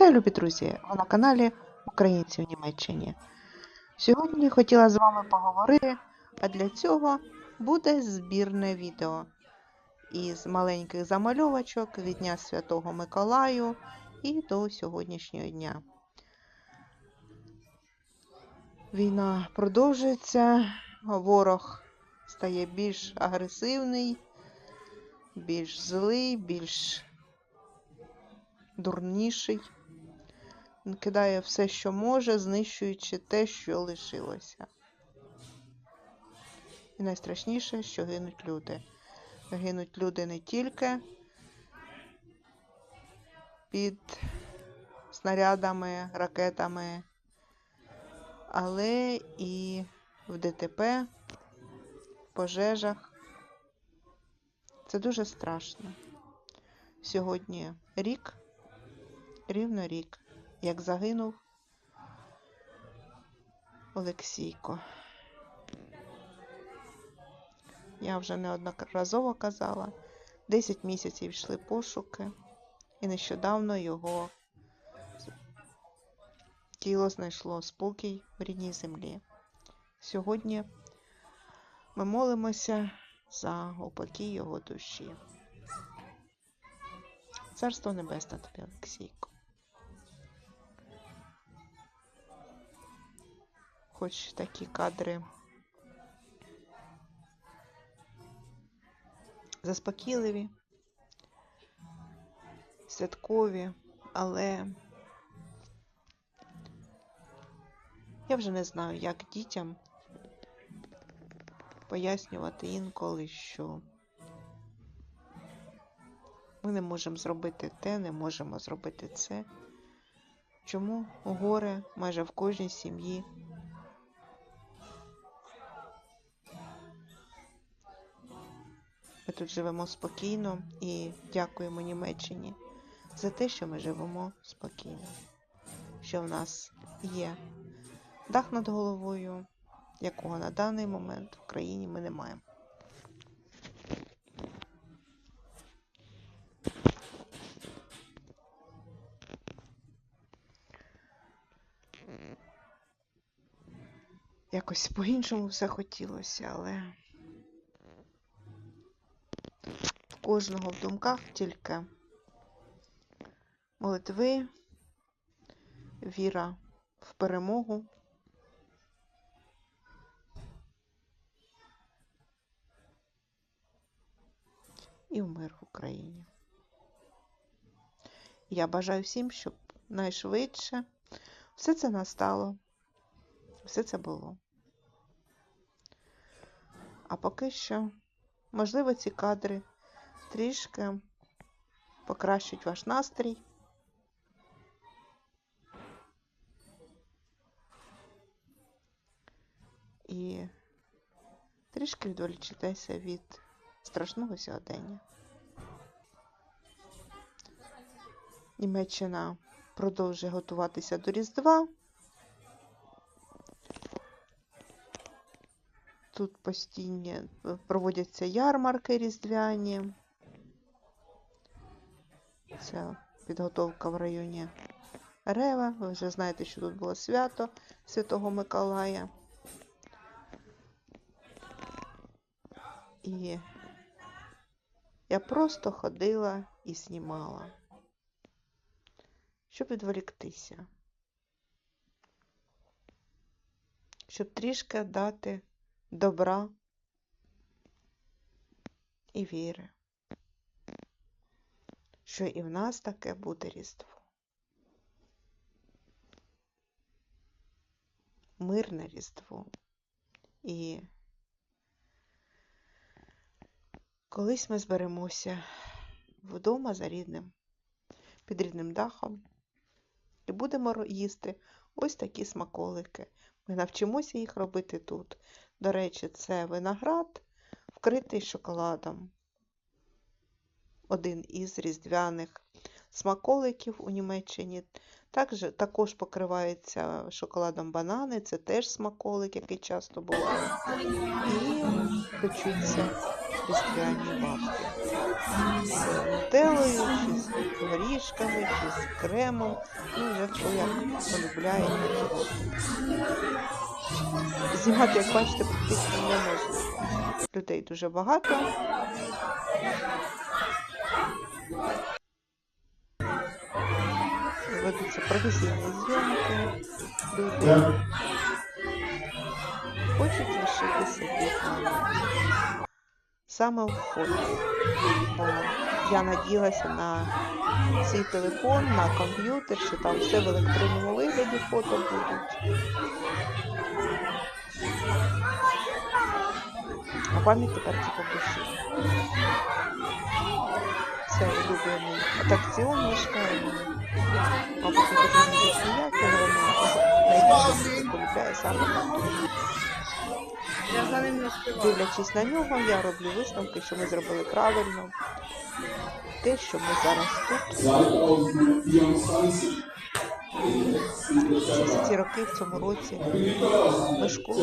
Вітаю, любі друзі! Ви на каналі Українці в Німеччині. Сьогодні хотіла з вами поговорити, а для цього буде збірне відео із маленьких замальовочок від Дня Святого Миколаю і до сьогоднішнього дня. Війна продовжується, ворог стає більш агресивний, більш злий, більш дурніший. Кидає все, що може, знищуючи те, що лишилося. І найстрашніше, що гинуть люди. Гинуть люди не тільки під снарядами, ракетами, але і в ДТП, пожежах. Це дуже страшно. Сьогодні рік, рівно рік, як загинув Олексійко. Я вже неодноразово казала, 10 місяців йшли пошуки, і нещодавно його тіло знайшло спокій в рідній землі. Сьогодні ми молимося за упокій його душі. Царство Небесне тобі, Олексійко. Хоч такі кадри заспокійливі, святкові, але я вже не знаю, як дітям пояснювати інколи, що ми не можемо зробити те, не можемо зробити це. Чому горе майже в кожній сім'ї? Ми тут живемо спокійно і дякуємо Німеччині за те, що ми живемо спокійно, що в нас є дах над головою, якого на даний момент в країні ми не маємо. Якось по-іншому все хотілося, але в кожного в думках тільки молитви, віра в перемогу. І в мир в Україні. Я бажаю всім, щоб найшвидше все це настало, все це було. А поки що, можливо, ці кадри трішки покращать ваш настрій. І трішки відволічитеся від страшного сьогодення. Німеччина продовжує готуватися до Різдва. Тут постійно проводяться ярмарки різдвяні. Це підготовка в районі Рева. Ви вже знаєте, що тут було свято Святого Миколая. І я просто ходила і знімала, щоб відволіктися, щоб трішки дати добра і віри, що і в нас таке буде Різдво. Мирне Різдво. І колись ми зберемося вдома за рідним, під рідним дахом і будемо їсти ось такі смаколики. Ми навчимося їх робити тут. До речі, це виноград, вкритий шоколадом. Один із різдвяних смаколиків у Німеччині. Також, також покривається шоколадом банани, це теж смаколик, який часто буває. І печуться різдвяні вафлі. з нутеллою, чи з горішками, чи з кремом. Ну, вже хто як полюбляє. Знімати, як бачите, практично неможливо. Людей дуже багато. Ведуться професійні зйомки. Люди хочуть лишити собі пам'ять. Саме в фото. Я надіялася на свій телефон, на комп'ютер, що там все в електронному вигляді фото будуть. А пам'ять тепер тільки в душі. Улюблений атракціон мешкає. Мабуть, не потрібно найбільше саме співаю. Дивлячись на нього, я роблю висновки, що ми зробили правильно. Те, що ми зараз тут, ці роки в цьому році, Мишко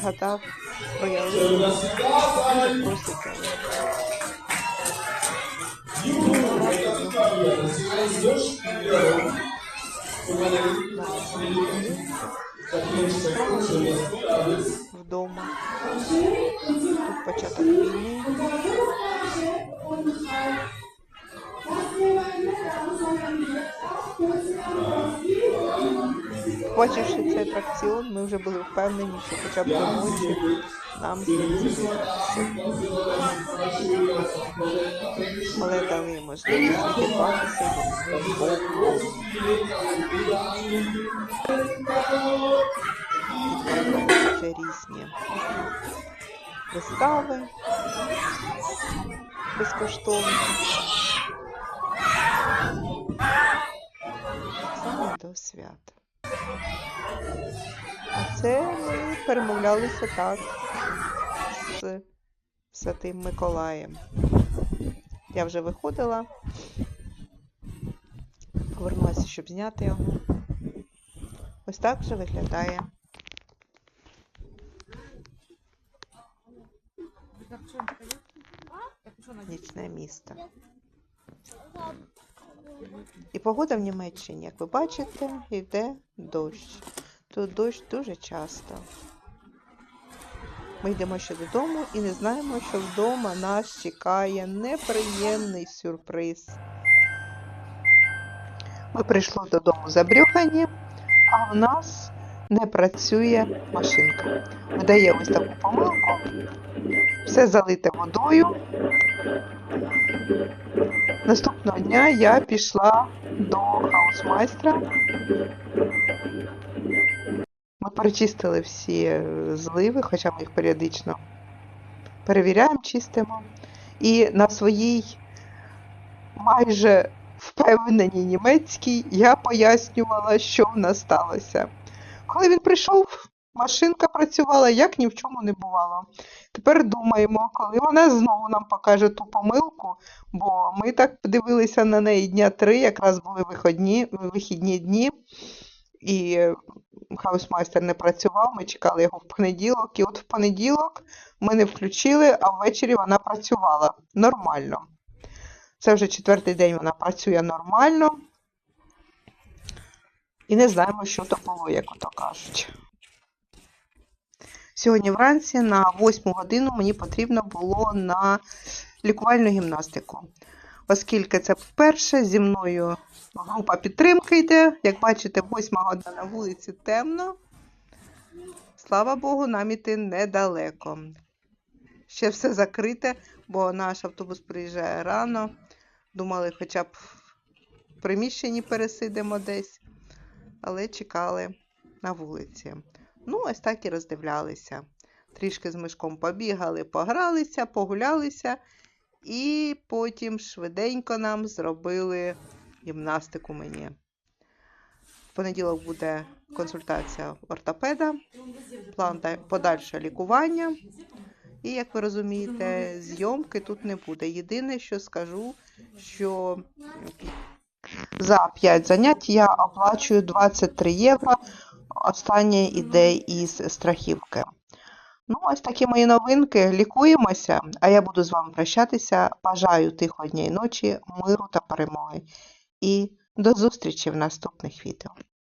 згадав про ялинку, просить. Вдома. Тут початок війни. Побачивши цей атракціон, ми вже були впевнені, що хоча б до вибратися. Але дали можливість відірватися від боку. Відкриваються різні вистави безкоштовні. До свята. Це ми перемовлялися так з Святим Миколаєм. Я вже виходила, повернулася, щоб зняти його. Ось так вже виглядає нічне місто. І погода в Німеччині, як ви бачите, йде дощ. Тут дощ дуже часто. Ми йдемо ще додому і не знаємо, що вдома нас чекає неприємний сюрприз. Ми прийшли додому забрюхані, а в нас не працює машинка. Видає ось таку помилку. Все залите водою. Наступного дня я пішла до хаусмайстра. Ми перечистили всі е, зливи, хоча ми їх періодично перевіряємо, чистимо. І на своїй майже впевненій німецькій я пояснювала, що в нас сталося. Коли він прийшов, машинка працювала, як ні в чому не бувало. Тепер думаємо, коли вона знову нам покаже ту помилку, бо ми так дивилися на неї дня три, якраз були виходні, вихідні дні, і хаусмайстер не працював, ми чекали його в понеділок, і от в понеділок ми не включили, а ввечері вона працювала нормально. Це вже четвертий день вона працює нормально. І не знаємо, що то було, як ото кажуть. Сьогодні вранці на 8 годину мені потрібно було на лікувальну гімнастику. Оскільки це вперше зі мною група підтримки йде. Як бачите, 8 година на вулиці темно. Слава Богу, нам іти недалеко. Ще все закрите, бо наш автобус приїжджає рано. Думали, хоча б в приміщенні пересидимо десь, але чекали на вулиці. Ну, ось так і роздивлялися. Трішки з мишком побігали, погралися, погулялися, і потім швиденько нам зробили гімнастику мені. В понеділок буде консультація ортопеда, план подальше лікування. І, як ви розумієте, зйомки тут не буде. Єдине, що скажу, що за 5 занять я оплачую 23 євро. Останнє іде із страхівки. Ну, ось такі мої новинки. Лікуємося, а я буду з вами прощатися. Бажаю тихої дня і ночі, миру та перемоги. І до зустрічі в наступних відео.